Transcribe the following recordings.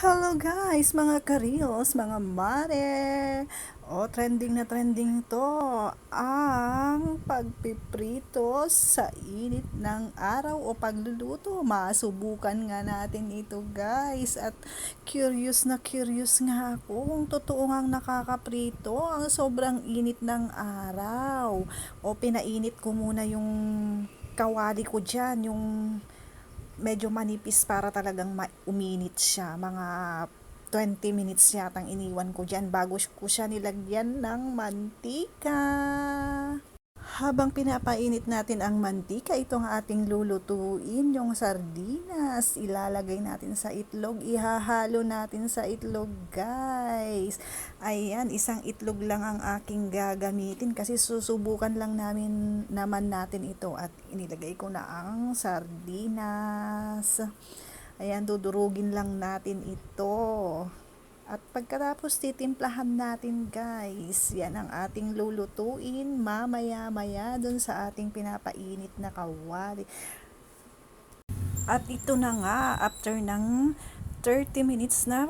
Hello guys, mga kareels, mga mare. O, trending na trending to. Ang pagpiprito sa init ng araw o pagluluto. Masubukan nga natin ito guys. At curious na curious nga ako kung totoo nga nakakaprito. Ang sobrang init ng araw. O, pinainit ko muna yung kawali ko dyan, yung medyo manipis para talagang ma- uminit siya. Mga 20 minutes yatang iniwan ko dyan bago ko siya nilagyan ng mantika. Habang pinapainit natin ang mantika, ito ang ating lulutuin, yung sardinas. Ilalagay natin sa itlog, ihahalo natin sa itlog, guys. Ayan, isang itlog lang ang aking gagamitin kasi susubukan lang namin naman natin ito at inilagay ko na ang sardinas. Ayan, dudurugin lang natin ito. At pagkatapos titimplahan natin guys, yan ang ating lulutuin mamaya-maya dun sa ating pinapainit na kawali. At ito na nga, after ng 30 minutes na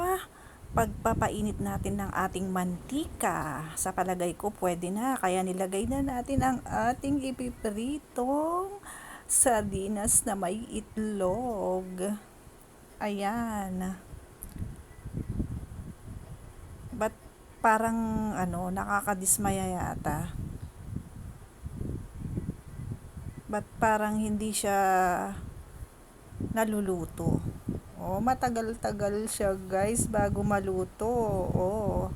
pagpapainit natin ng ating mantika. Sa palagay ko pwede na, kaya nilagay na natin ang ating ipipritong sardinas na may itlog. Ayan. Ba't parang ano, nakakadismaya yata? Ba't parang hindi siya naluluto? Oh, matagal-tagal siya guys bago maluto. Oh.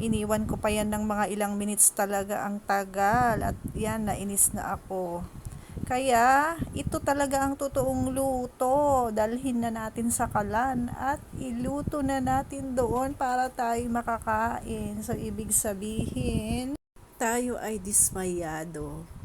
Iniwan ko pa yan ng mga ilang minutes talaga ang tagal at yan nainis na ako. Kaya, ito talaga ang totoong luto. Dalhin na natin sa kalan at iluto na natin doon para tayo makakain. So, ibig sabihin, tayo ay dismayado